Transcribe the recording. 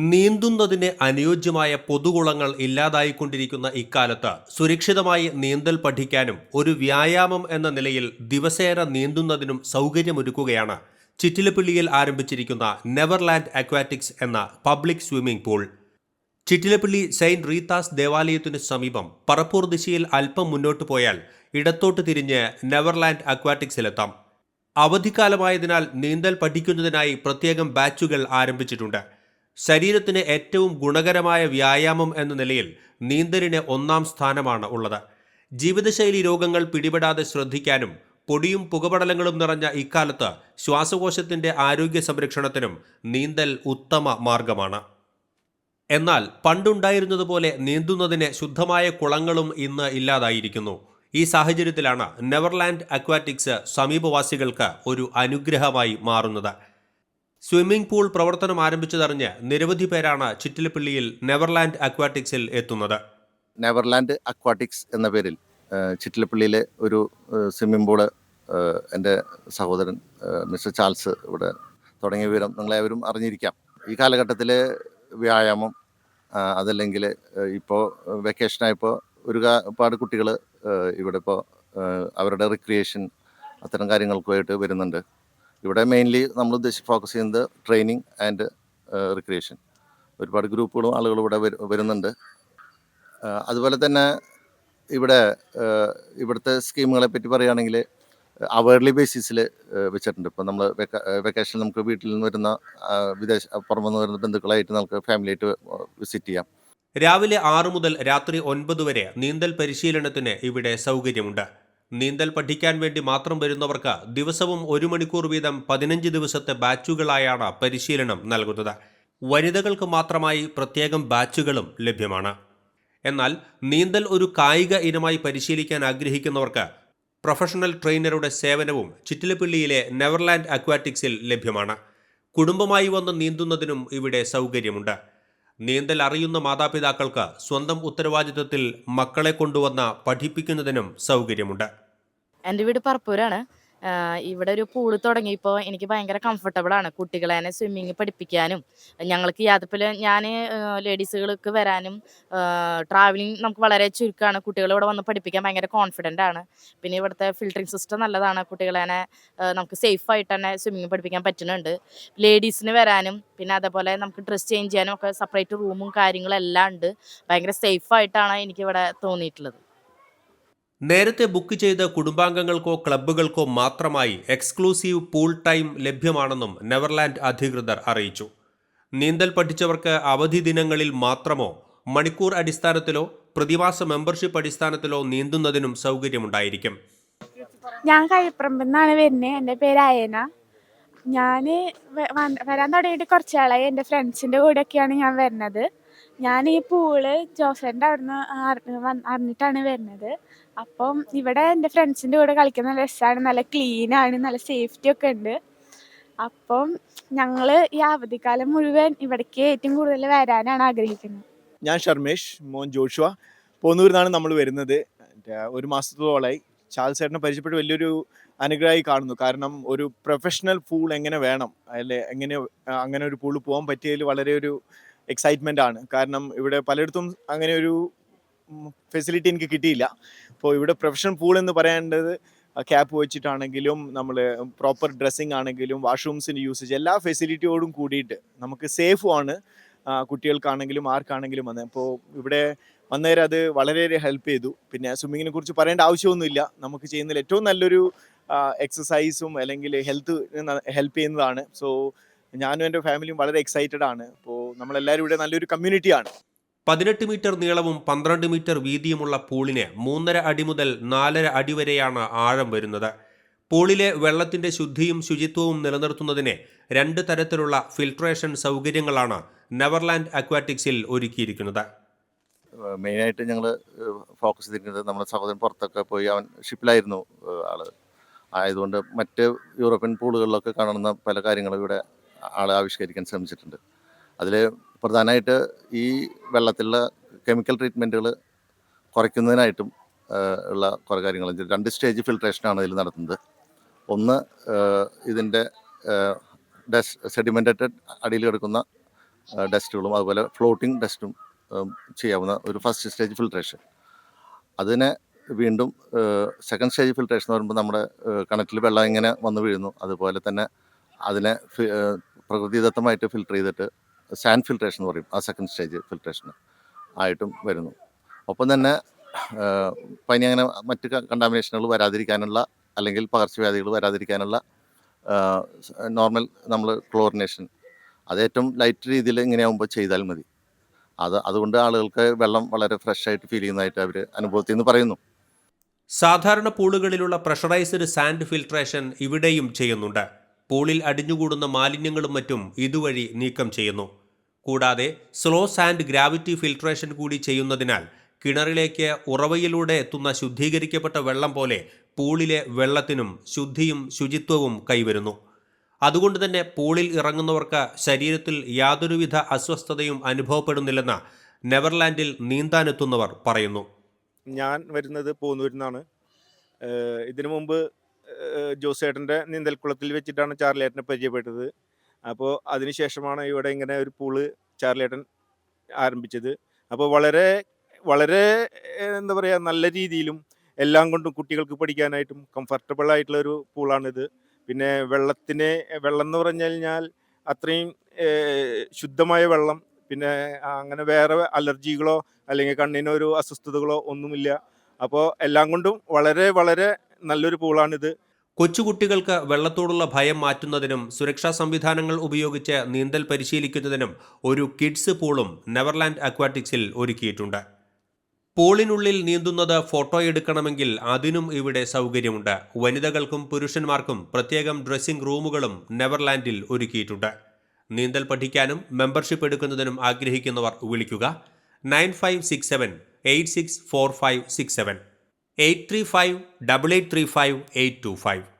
നീന്തുന്നതിന് അനുയോജ്യമായ പൊതുകുളങ്ങൾ ഇല്ലാതായിക്കൊണ്ടിരിക്കുന്ന ഇക്കാലത്ത് സുരക്ഷിതമായി നീന്തൽ പഠിക്കാനും ഒരു വ്യായാമം എന്ന നിലയിൽ ദിവസേന നീന്തുന്നതിനും സൗകര്യമൊരുക്കുകയാണ്. ചിറ്റിലപ്പിള്ളിയിൽ ആരംഭിച്ചിരിക്കുന്ന നെവർലാൻഡ് അക്വാറ്റിക്സ് എന്ന public swimming pool. Chittilappilly saint Rita's ദേവാലയത്തിനു സമീപം പറപ്പൂർ ദിശയിൽ അല്പം മുന്നോട്ട് പോയാൽ ഇടത്തോട്ട് തിരിഞ്ഞ് നെവർലാൻഡ് അക്വാറ്റിക്സിലെത്താം. അവധിക്കാലമായതിനാൽ നീന്തൽ പഠിക്കുന്നതിനായി പ്രത്യേകം ബാച്ചുകൾ ആരംഭിച്ചിട്ടുണ്ട്. ശരീരത്തിന് ഏറ്റവും ഗുണകരമായ വ്യായാമം എന്ന നിലയിൽ നീന്തലിന് ഒന്നാം സ്ഥാനമാണ് ഉള്ളത്. ജീവിതശൈലി രോഗങ്ങൾ പിടിപെടാതെ ശ്രദ്ധിക്കാനും പൊടിയും പുകപടലങ്ങളും നിറഞ്ഞ ഇക്കാലത്ത് ശ്വാസകോശത്തിന്റെ ആരോഗ്യ സംരക്ഷണത്തിനും നീന്തൽ ഉത്തമ മാർഗമാണ്. എന്നാൽ പണ്ടുണ്ടായിരുന്നതുപോലെ നീന്തുന്നതിന് ശുദ്ധമായ കുളങ്ങളും ഇന്ന് ഇല്ലാതായിരിക്കുന്നു. ഈ സാഹചര്യത്തിലാണ് നെവർലാൻഡ് അക്വാറ്റിക്സ് സമീപവാസികൾക്ക് ഒരു അനുഗ്രഹമായി മാറുന്നത്. സ്വിമ്മിംഗ് പൂൾ പ്രവർത്തനം ആരംഭിച്ചതറിഞ്ഞ് നിരവധി പേരാണ് ചിറ്റിലപ്പള്ളിയിൽ നെവർലാൻഡ് അക്വാറ്റിക്സിൽ എത്തുന്നത്. നെവർലാൻഡ് അക്വാട്ടിക്സ് എന്ന പേരിൽ ചിറ്റിലപ്പള്ളിയിലെ ഒരു സ്വിമ്മിംഗ് പൂൾ എന്റെ സഹോദരൻ മിസ്റ്റർ ചാൾസ് ഇവിടെ തുടങ്ങിയ വിവരം നിങ്ങളേവരും അറിഞ്ഞിരിക്കാം. ഈ കാലഘട്ടത്തിൽ വ്യായാമം അതല്ലെങ്കിൽ ഇപ്പോൾ വെക്കേഷനായപ്പോൾ ഒരു ഒരുപാട് കുട്ടികൾ ഇവിടെ ഇപ്പോൾ അവരുടെ റിക്രിയേഷൻ അത്തരം കാര്യങ്ങൾക്കുമായിട്ട് വരുന്നുണ്ട്. ഇവിടെ മെയിൻലി നമ്മൾ ഉദ്ദേശിച്ച് ഫോക്കസ് ചെയ്യുന്നത് ട്രെയിനിങ് ആൻഡ് റിക്രിയേഷൻ ഒരുപാട് ഗ്രൂപ്പുകളും ആളുകളും ഇവിടെ വരുന്നുണ്ട്. അതുപോലെ തന്നെ ഇവിടെ ഇവിടുത്തെ സ്കീമുകളെ പറ്റി പറയുകയാണെങ്കിൽ അവേർലി ബേസിസിൽ വെച്ചിട്ടുണ്ട്. ഇപ്പോൾ നമ്മൾ വെക്കേഷൻ നമുക്ക് വീട്ടിൽ നിന്ന് വരുന്ന വിദേശ പുറമെ നിന്ന് വരുന്ന ബന്ധുക്കളായിട്ട് നമുക്ക് ഫാമിലിയായിട്ട് വിസിറ്റ് ചെയ്യാം. രാവിലെ ആറു മുതൽ രാത്രി ഒൻപത് വരെ നീന്തൽ പരിശീലനത്തിന് ഇവിടെ സൗകര്യമുണ്ട്. നീന്തൽ പഠിക്കാൻ വേണ്ടി മാത്രം വരുന്നവർക്ക് ദിവസവും ഒരു മണിക്കൂർ വീതം പതിനഞ്ച് ദിവസത്തെ ബാച്ചുകളായാണ് പരിശീലനം നൽകുന്നത്. വനിതകൾക്ക് മാത്രമായി പ്രത്യേകം ബാച്ചുകളും ലഭ്യമാണ്. എന്നാൽ നീന്തൽ ഒരു കായിക ഇനമായി പരിശീലിക്കാൻ ആഗ്രഹിക്കുന്നവർക്ക് പ്രൊഫഷണൽ ട്രെയിനറുടെ സേവനവും ചിറ്റിലപ്പിള്ളിയിലെ നെവർലാൻഡ് അക്വാറ്റിക്സിൽ ലഭ്യമാണ്. കുടുംബമായി വന്ന് നീന്തുന്നതിനും ഇവിടെ സൗകര്യമുണ്ട്. നീന്തൽ അറിയുന്ന മാതാപിതാക്കൾക്ക് സ്വന്തം ഉത്തരവാദിത്വത്തിൽ മക്കളെ കൊണ്ടുവന്ന പഠിപ്പിക്കുന്നതിനും സൗകര്യമുണ്ട്. എന്റെ വീട് പറപ്പൂരാണ്. ഇവിടെ ഒരു പൂൾ തുടങ്ങിയപ്പോൾ എനിക്ക് ഭയങ്കര കംഫർട്ടബിൾ ആണ് കുട്ടികളെ സ്വിമ്മിങ് പഠിപ്പിക്കാനും. ഞങ്ങൾക്ക് യാത്രത്തിൽ ഞാൻ ലേഡീസുകൾക്ക് വരാനും ട്രാവലിംഗ് നമുക്ക് വളരെ ചുരുക്കമാണ് കുട്ടികളെ ഇവിടെ വന്ന് പഠിപ്പിക്കാൻ ഭയങ്കര കോൺഫിഡന്റ് ആണ്. പിന്നെ ഇവിടുത്തെ ഫിൽറ്ററിങ് സിസ്റ്റം നല്ലതാണ്. കുട്ടികളെ നമുക്ക് സേഫ് ആയിട്ട് തന്നെ സ്വിമ്മിങ് പഠിപ്പിക്കാൻ പറ്റുന്നുണ്ട്. ലേഡീസിന് വരാനും പിന്നെ അതേപോലെ നമുക്ക് ഡ്രസ് ചേഞ്ച് ചെയ്യാനും ഒക്കെ സെപ്പറേറ്റ് റൂമും കാര്യങ്ങളും എല്ലാം ഉണ്ട്. ഭയങ്കര സേഫ് ആയിട്ടാണ് എനിക്കിവിടെ തോന്നിയിട്ടുള്ളത്. നേരത്തെ ബുക്ക് ചെയ്ത കുടുംബാംഗങ്ങൾക്കോ ക്ലബ്ബുകൾക്കോ മാത്രമായി എക്സ്ക്ലൂസീവ് പൂൾ ടൈം ലഭ്യമാണെന്നും നെവർലാൻഡ് അധികൃതർ അറിയിച്ചു. നീന്തൽ പഠിച്ചവർക്ക് അവധി ദിനങ്ങളിൽ മാത്രമോ മണിക്കൂർ അടിസ്ഥാനത്തിലോ പ്രതിമാസ മെമ്പർഷിപ്പ് അടിസ്ഥാനത്തിലോ നീന്തുന്നതിനും സൗകര്യമുണ്ടായിരിക്കും. ഞാൻ കഴിപ്പറമ്പിൽ നിന്നാണ് വരുന്നത് എന്റെ പേര് അയന. ഞാൻ വരാൻ തുടങ്ങിയിട്ട് കുറച്ചാളായി എന്റെ ഫ്രണ്ട്സിന്റെ കൂടെയൊക്കെയാണ് ഞാൻ വരുന്നത്. ഞാൻ ഈ പൂൾ ജോസന്റെ അവിടുന്ന് അറിഞ്ഞിട്ടാണ് വരുന്നത്. അപ്പം ഇവിടെ എന്റെ ഫ്രണ്ട്സിന്റെ കൂടെ കളിക്കുന്ന നല്ല രസമാണ് നല്ല ക്ലീനാണ് നല്ല സേഫ്റ്റി ഒക്കെ ഉണ്ട്. അപ്പം ഞങ്ങൾ ഈ അവധിക്കാലം മുഴുവൻ ഇവിടേക്ക് ഏറ്റവും കൂടുതൽ വരാനാണ് ആഗ്രഹിക്കുന്നത്. ഞാൻ ഷർമേഷ് മോൻ ജോഷുവ. പോന്നൂരിന്നാണ് നമ്മൾ വരുന്നത്. ഒരു മാസത്തോളമായി ചാൾസ് ചേട്ടനെ പരിചയപ്പെട്ട് വലിയൊരു അനുഗ്രഹമായി കാണുന്നു. കാരണം ഒരു പ്രൊഫഷണൽ പൂൾ എങ്ങനെ വേണം? അല്ലെ എങ്ങനെ അങ്ങനെ ഒരു പൂൾ പോകാൻ പറ്റിയതിൽ വളരെ ഒരു എക്സൈറ്റ്മെന്റ് ആണ്. കാരണം ഇവിടെ പലയിടത്തും അങ്ങനെ ഒരു ഫെസിലിറ്റി എനിക്ക് കിട്ടിയില്ല. അപ്പോൾ ഇവിടെ പ്രൊഫഷണൽ പൂൾ എന്ന് പറയേണ്ടത് ക്യാപ്പ് വെച്ചിട്ടാണെങ്കിലും നമ്മൾ പ്രോപ്പർ ഡ്രസ്സിങ് ആണെങ്കിലും വാഷ്റൂംസിന്റെ യൂസേജ് എല്ലാ ഫെസിലിറ്റിയോടും കൂടിയിട്ട് നമുക്ക് സേഫുമാണ് കുട്ടികൾക്കാണെങ്കിലും ആർക്കാണെങ്കിലും വന്നത്. അപ്പോൾ ഇവിടെ വന്നേരം അത് വളരെയേറെ ഹെൽപ്പ് ചെയ്തു. പിന്നെ സ്വിമ്മിങ്ങിനെ കുറിച്ച് പറയേണ്ട ആവശ്യമൊന്നുമില്ല. നമുക്ക് ചെയ്യുന്നതിൽ ഏറ്റവും നല്ലൊരു എക്സസൈസും അല്ലെങ്കിൽ ഹെൽത്ത് ഹെൽപ്പ് ചെയ്യുന്നതാണ്. സോ ഞാനും എന്റെ ഫാമിലിയും വളരെ എക്സൈറ്റഡ് ആണ്. അപ്പോൾ നമ്മളെല്ലാവരും ഇവിടെ നല്ലൊരു കമ്മ്യൂണിറ്റിയാണ്. പതിനെട്ട് മീറ്റർ നീളവും പന്ത്രണ്ട് മീറ്റർ വീതിയുമുള്ള പൂളിന് മൂന്നര അടി മുതൽ നാലര അടി വരെയാണ് ആഴം വരുന്നത്. പൂളിലെ വെള്ളത്തിന്റെ ശുദ്ധിയും ശുചിത്വവും നിലനിർത്തുന്നതിന് രണ്ട് തരത്തിലുള്ള ഫിൽട്രേഷൻ സൗകര്യങ്ങളാണ് നെവർലാൻഡ് അക്വാറ്റിക്സിൽ ഒരുക്കിയിരിക്കുന്നത്. മെയിനായിട്ട് ഞങ്ങൾ ഫോക്കസ് ചെയ്തിരിക്കുന്നത് നമ്മുടെ സഹോദരൻ പുറത്തൊക്കെ പോയി അവൻ ഷിപ്പിലായിരുന്നു ആൾ. ആയതുകൊണ്ട് മറ്റ് യൂറോപ്യൻ പൂളുകളിലൊക്കെ കാണുന്ന പല കാര്യങ്ങളും ഇവിടെ ആൾ ആവിഷ്കരിക്കാൻ ശ്രമിച്ചിട്ടുണ്ട്. അതിൽ പ്രധാനമായിട്ട് ഈ വെള്ളത്തിലുള്ള കെമിക്കൽ ട്രീറ്റ്മെന്റുകൾ കുറയ്ക്കുന്നതിനായിട്ടും ഉള്ള കുറേ കാര്യങ്ങൾ. രണ്ട് സ്റ്റേജ് ഫിൽട്രേഷനാണ് ഇതിൽ നടത്തുന്നത്. ഒന്ന് ഇതിന്റെ ഡസ് സെഡിമെന്റഡ് അടിയിൽ കിടക്കുന്ന ഡസ്റ്റുകളും അതുപോലെ ഫ്ലോട്ടിംഗ് ഡസ്റ്റും ചെയ്യാവുന്ന ഒരു ഫസ്റ്റ് സ്റ്റേജ് ഫിൽട്രേഷൻ. അതിനെ വീണ്ടും സെക്കൻഡ് സ്റ്റേജ് ഫിൽട്രേഷൻ എന്ന് പറയുമ്പോൾ നമ്മുടെ കിണറ്റിൽ വെള്ളം ഇങ്ങനെ വന്നു വീഴുന്നു. അതുപോലെ തന്നെ അതിനെ പ്രകൃതിദത്തമായിട്ട് ഫിൽട്ടർ ചെയ്തിട്ട് സാൻഡ് ഫിൽട്രേഷൻ എന്ന് പറയും. ആ സെക്കൻഡ് സ്റ്റേജ് ഫിൽട്രേഷൻ ആയിട്ടും വരുന്നു. ഒപ്പം തന്നെ പനി അങ്ങനെ മറ്റ് കണ്ടാമിനേഷനുകൾ വരാതിരിക്കാനുള്ള അല്ലെങ്കിൽ പകർച്ചവ്യാധികൾ വരാതിരിക്കാനുള്ള നോർമൽ നമ്മൾ ക്ലോറിനേഷൻ അത് ഏറ്റവും ലൈറ്റ് രീതിയിൽ ഇങ്ങനെയാകുമ്പോൾ ചെയ്താൽ മതി. അത് അതുകൊണ്ട് ആളുകൾക്ക് വെള്ളം വളരെ ഫ്രഷ് ആയിട്ട് ഫീൽ ചെയ്യുന്നതായിട്ട് അവർ അനുഭവത്തിൽ നിന്ന് പറയുന്നു. സാധാരണ പൂളുകളിലുള്ള പ്രഷറൈസ്ഡ് സാൻഡ് ഫിൽട്രേഷൻ ഇവിടെയും ചെയ്യുന്നുണ്ട്. പൂളിൽ അടിഞ്ഞുകൂടുന്ന മാലിന്യങ്ങളും മറ്റും ഇതുവഴി നീക്കം ചെയ്യുന്നു. കൂടാതെ സ്ലോ സാൻഡ് ഗ്രാവിറ്റി ഫിൽട്രേഷൻ കൂടി ചെയ്യുന്നതിനാൽ കിണറിലേക്ക് ഉറവയിലൂടെ എത്തുന്ന ശുദ്ധീകരിക്കപ്പെട്ട വെള്ളം പോലെ പൂളിലെ വെള്ളത്തിനും ശുദ്ധിയും ശുചിത്വവും കൈവരുന്നു. അതുകൊണ്ട് തന്നെ പൂളിൽ ഇറങ്ങുന്നവർക്ക് ശരീരത്തിൽ യാതൊരുവിധ അസ്വസ്ഥതയും അനുഭവപ്പെടുന്നില്ലെന്ന് നെവർലാൻഡിൽ നീന്താനെത്തുന്നവർ പറയുന്നു. ഞാൻ വരുന്നത് പോന്നൂരിൽ ഇതിനു മുമ്പ് ജോസേട്ടന്റെ നീന്തൽക്കുളത്തിൽ വെച്ചിട്ടാണ് ചാർലേട്ടനെ പരിചയപ്പെട്ടത്. അപ്പോൾ അതിനുശേഷമാണ് ഇവിടെ ഇങ്ങനെ ഒരു പൂൾ ചാർലിയേട്ടൻ ആരംഭിച്ചത്. അപ്പോൾ വളരെ വളരെ എന്താ പറയുക നല്ല രീതിയിലും എല്ലാം കൊണ്ടും കുട്ടികൾക്ക് പഠിക്കാനായിട്ടും കംഫർട്ടബിൾ ആയിട്ടുള്ള ഒരു പൂളാണിത്. പിന്നെ വെള്ളത്തിന് വെള്ളം എന്ന് പറഞ്ഞു കഴിഞ്ഞാൽ അത്രയും ശുദ്ധമായ വെള്ളം. പിന്നെ അങ്ങനെ വേറെ അലർജികളോ അല്ലെങ്കിൽ കണ്ണിനൊരു അസ്വസ്ഥതകളോ ഒന്നുമില്ല. അപ്പോൾ എല്ലാം കൊണ്ടും വളരെ വളരെ നല്ലൊരു പൂളാണിത്. കൊച്ചുകുട്ടികൾക്ക് വെള്ളത്തോടുള്ള ഭയം മാറ്റുന്നതിനും സുരക്ഷാ സംവിധാനങ്ങൾ ഉപയോഗിച്ച് നീന്തൽ പരിശീലിക്കുന്നതിനും ഒരു കിഡ്സ് പൂളും നെവർലാൻഡ് അക്വാറ്റിക്സിൽ ഒരുക്കിയിട്ടുണ്ട്. പൂളിനുള്ളിൽ നീന്തുന്നത് ഫോട്ടോ എടുക്കണമെങ്കിൽ അതിനും ഇവിടെ സൗകര്യമുണ്ട്. വനിതകൾക്കും പുരുഷന്മാർക്കും പ്രത്യേകം ഡ്രസ്സിംഗ് റൂമുകളും നെവർലാൻഡിൽ ഒരുക്കിയിട്ടുണ്ട്. നീന്തൽ പഠിക്കാനും മെമ്പർഷിപ്പ് എടുക്കുന്നതിനും ആഗ്രഹിക്കുന്നവർ വിളിക്കുക. Nine five six seven eight six four five six seven. 835 8835 825.